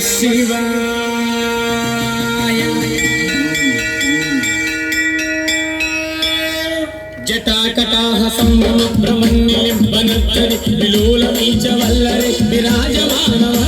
శివాయ. జటాకటాహ సంభ్రమణ్యలింబనచ్చరి విలోలమీచ వల్లరి విరాజమానవ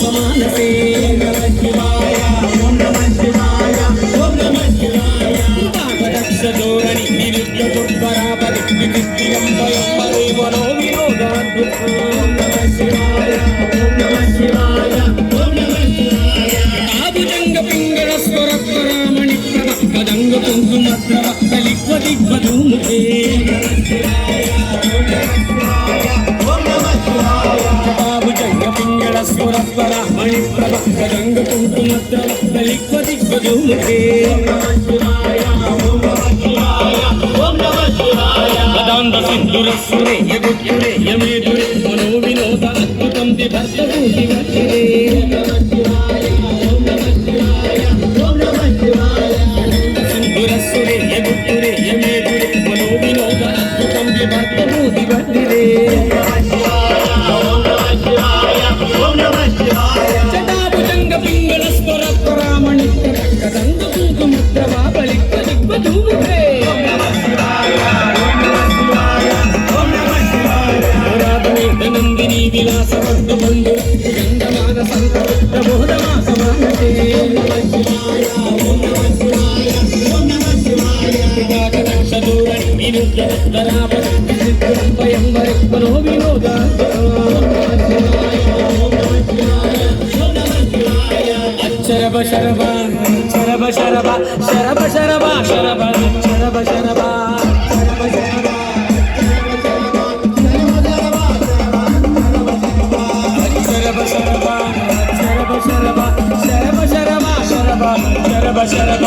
సమానసే ధోరణి నిరుద్ధ దుర్బరాబరి విద్యుత్ ఎంబ ఎంబరేవరో వినోద పింగళ స్వరస్వరామణి ప్రభ పదంగ కుంకుమ దిగ్వ దిగ్వ ధూముఖే. మహేశ్వర మణిప్రభ గంగ కుంకుమద్రవ దళిక్వ దిగ్వగౌముఖే పదాంత సింధుర సురే యగురే యమేధురే మనో వినోద అద్భుతం ది భర్త భూతి వర్షురే శరభ శరభ శరభ శరభ శరభ శరభ శరభ శరభ శరభ శరభ శరభ శరభ శరభ శరభ